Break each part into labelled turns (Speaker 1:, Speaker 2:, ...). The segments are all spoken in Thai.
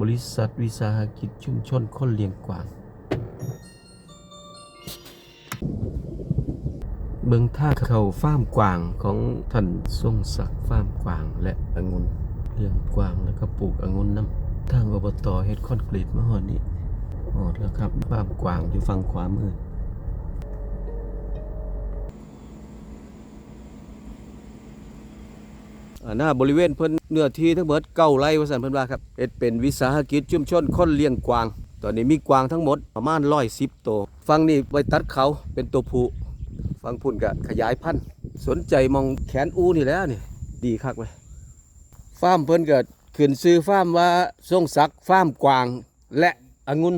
Speaker 1: บริษัทวิสาหกิจชุมชนคนเลี้ยงกวาง เบิงท่าเขาฟาร์มกวางของท่านทรงศักดิ์ฟาร์มกวางและองุ่นเลี้ยงกวางแล้วก็ปลูกองุ่นน้ำทางอบตเฮ็ดคอนกรีตมาหอดนี้หอดแล้วครับฟาร์มกวางอยู่ฝั่งขวามือ หน้าบริเวณเพิ่นเนื้อที่ทั้งหมดเก้าไร่ว่าซั่นเพิ่นว่าครับเอ็ดเป็นวิสาหกิจชุมชนคนเลี้ยงกวาง ตอนนี้มีกวางทั้งหมดประมาณ110ตัวฝั่งนี้ไว้ตัดเขาเป็นตัวผู้ฝั่งพุ่นก็ขยายพันธุ์สนใจมองแขนอูนี่แล้วนี่ดีคักเลยฟาร์มเพิ่นก็ขึ้นซื้อฟาร์มว่าทรงศักดิ์ฟาร์มกวางและองุ่น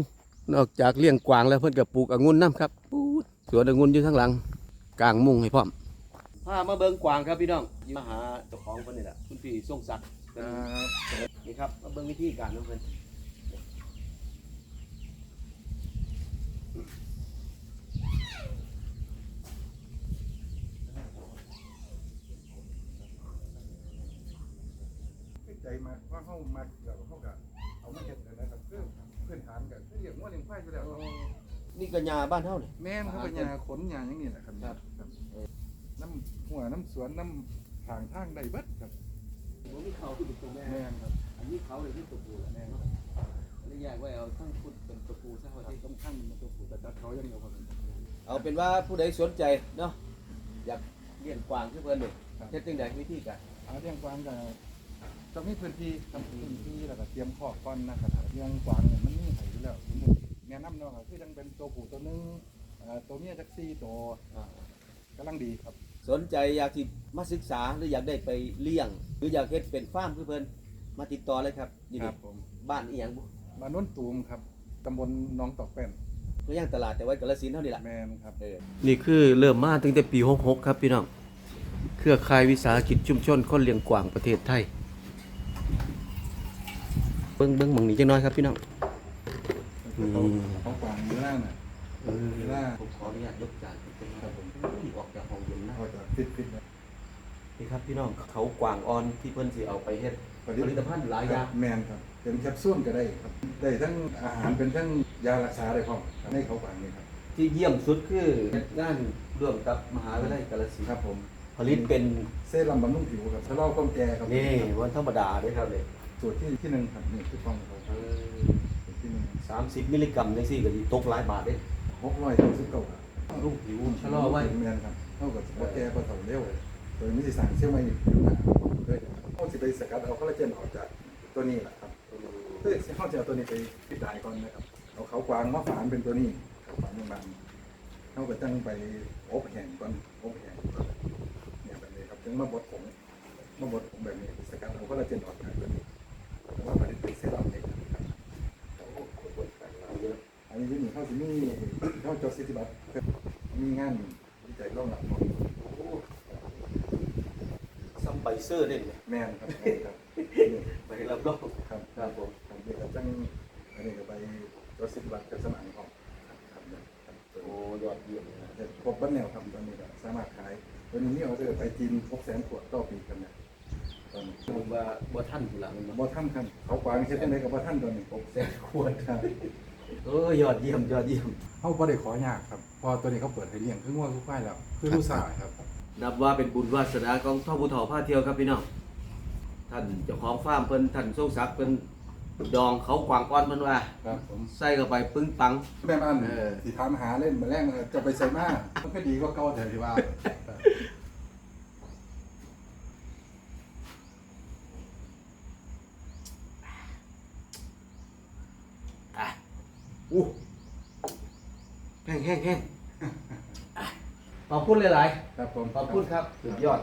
Speaker 1: นอกจากเลี้ยงกวางแล้วเพิ่นก็ปลูกองุ่นนํครับปูดสวนองุ่นอยู่ข้างหลังกลางมุงให้พร้อม พามาเบิ่งกวางครับพี่น้องมาหาเจ้าของเพิ่นนี่แหละคุณพี่ทรงศักดิ์เป็นนี่ครับมาเบิ่งวิธีการของเพิ่น
Speaker 2: ใจมากว่าเขามาแล้วเขาก็เอามาเฮ็ดนะครับคือพื้นฐานกันคือเรียกว่าเลี้ยงควายอยู่แล้ว
Speaker 1: นี่ก็ยาบ้านเฮานี่
Speaker 2: แม่นเขาเป็นยาขนยาอย่างนี้แหละครับ
Speaker 1: ครับ
Speaker 2: ครับน้ำ หัวน้ำสวนน้ำทางทางใดเบิดครับ
Speaker 1: บ่มีเขาที่เป็นตัวแม่
Speaker 2: แม่นครับ
Speaker 1: อันนี้เขาเลยที่ตัวผู้แหละแม่เนาะอันนี้แยกไว้เอาทั้งคุณเป็นตัวผู้ซะว่า
Speaker 2: ที่
Speaker 1: ที่
Speaker 2: สำคัญมันตัวผู้แต่ตัดเขาอย่างเดียวครับ
Speaker 1: เอาเป็นว่าผู้ใดสนใจเนาะอยากเลี้ยงกวางคือเพิ่นนี่เฮ็ดจังไดวิธีการ
Speaker 2: อาเลี้ยงกวางก็ต้องมีพื้นที่ทำพื้นที่แล้วก็เตรียมคอกก่อนนะครับเลี้ยงกวางเนี่ยมันมีไห้อยู่แล้วสมมุติแนะนำเนาะก็คือจังเป็นตัวผู้ตัวหนึงเอ่อตัวเมียจักซี่ตัว
Speaker 1: อ่า
Speaker 2: กำลังดีครับ
Speaker 1: สนใจอยากที่มาศึกษาหรืออยากได้ไปเลี้ยง หรืออยากเฮ็ดเป็นฟาร์มคือเพิ่นมาติดต่อเลยครับนี่
Speaker 2: ครับผม
Speaker 1: บ้านอีหยังบุ
Speaker 2: มานโนนตูมครับตำบลหนองตอกแป้น
Speaker 1: ก็ย่างตลาดแต่ไว้กาฬสินธุ์เท่านี้แหละ
Speaker 2: แมนครับ
Speaker 1: นี่คือเริ่มมาตั้งแต่ปี 66 ครับพี่น้อง เครือข่ายวิสาหกิจชุมชนคนเลี้ยงกวางประเทศไทย เบิ้งเบิ้งหมองนี้จังน้อยครับพี่น้องอืม
Speaker 2: เขากวางเนื้อน่ะ
Speaker 1: เออ
Speaker 2: เวลา
Speaker 1: ผมขออนุญาตยกจานเป็นครับผมออกจากห้องเย็นนะ
Speaker 2: เขาจะฟิตฟิตนะ
Speaker 1: นี่ครับพี่น้องเขากวางออนที่เพิ่นสิเอาไปเฮ็ดผลิตภัณฑ์หลายอย่าง
Speaker 2: แมนครับ เป็นแคปซูลก็ได้ครับ ได้ทั้งอาหารเป็นทั้งยารักษาได้พร้อมครับในเขากวางนี่ครับ
Speaker 1: ที่เยี่ยมสุดคืองานร่วมกับมหาวิทยาลัยกาฬสินธุ์
Speaker 2: ครับผม
Speaker 1: ผลิตเป็น
Speaker 2: เซรั่มบำรุงผิวครับชะลอความแก่ครับ
Speaker 1: นี่วันธรรมดาเด้ครับเลย
Speaker 2: สูตรที่ที่หนึ่งครับนี่คือของเขาครับสูตรที่หนึ่ง
Speaker 1: สามสิบมิลลิกรัมจังซี่ก็สิตกหลายบาทเด้
Speaker 2: หกร้อยเก้าสิบเก้าครับ
Speaker 1: ลูกผิวชะลอไว้
Speaker 2: แมนครับเท่ากับว่าแก่พอเถ่าเร็วโดยไม่ได้สั่งเชื่อมไม่ผิวหนาด้วยเขาจะไปสกัดเอาคอลลาเจนออกจากตัวนี้แหละครับเพื่อเขาจะเอาตัวนี้ไปพิจารณาก่อนนะครับเอาเขากวางมาฝานเป็นตัวนี้เขาฝานบางๆเขาก็ตั้งไปอบแห้งก่อนอบแห้งเนี่ยแบบนี้ครับถึงมาบดผงมาบดผงแบบนี้สกัดเอาคอลลาเจนออกจากตัวนี้แล้วก็ผลิตเป็นเซรั่มเล็กนะครับ อันนี้ที่มีเข้าสิมีเข้าจดสิทธิบัตรมีงานวิจัยรองรับของ
Speaker 1: ซัมไบเซอร์เด้เนี่ย
Speaker 2: แมนครับแมนครับนี่
Speaker 1: ไปรับรอง
Speaker 2: ครับ
Speaker 1: ครับผม
Speaker 2: ครับเดี๋ยวก็จังอันนี้ก็ไปจดสิทธิบัตรกับสมัครของครับครับครับตัว
Speaker 1: โอ้
Speaker 2: นี้
Speaker 1: ยอดเยี่ยมนะ
Speaker 2: เห็ดครบบ้านแนวครับตอนนี้ก็สามารถขายตัวนี้เอาเถอะไปจีนครบแสนขวดต่อปีกันนะตอนนี้
Speaker 1: ผมว่าบ่ทันผู้หลังมัน
Speaker 2: บ่
Speaker 1: บ่
Speaker 2: ท่านครับเขากวางเฮ็ดจังไดกับบ่ท่านตอนนี้
Speaker 1: ผมแซ่ควร
Speaker 2: ครับ
Speaker 1: เออยอดเยี่ยมยอดเยี่ยม
Speaker 2: เขาบ่ได้ขอยากครับเพอตัวนี้เขาเปิดให้เลี้ยงคืองัวคือควายแล้วคือลูกสาวครับ
Speaker 1: นับว่าเป็นบุญวาสนาของท่อผู้เฒ่าพาเที่ยวครับพี่น้อง ท่านเจ้าของฟาร์มเพิ่นท่านทรงศักดิ์เพิ่นดองเขากวางก้อนเพิ่นว่า
Speaker 2: ครับผม
Speaker 1: ใส่เข้าไปปึ้งปัง
Speaker 2: แม่บ้าน
Speaker 1: เออ
Speaker 2: สิถามหาเล่นมาแรงเออจะไปใส่มามันก็ดีกว่าเก่าแต่ที่ว่า
Speaker 1: อู้แห้งแห้งแห้งอะขอบคุณหลาย
Speaker 2: ครับผม
Speaker 1: ๆขอบคุณครับ สุดยอด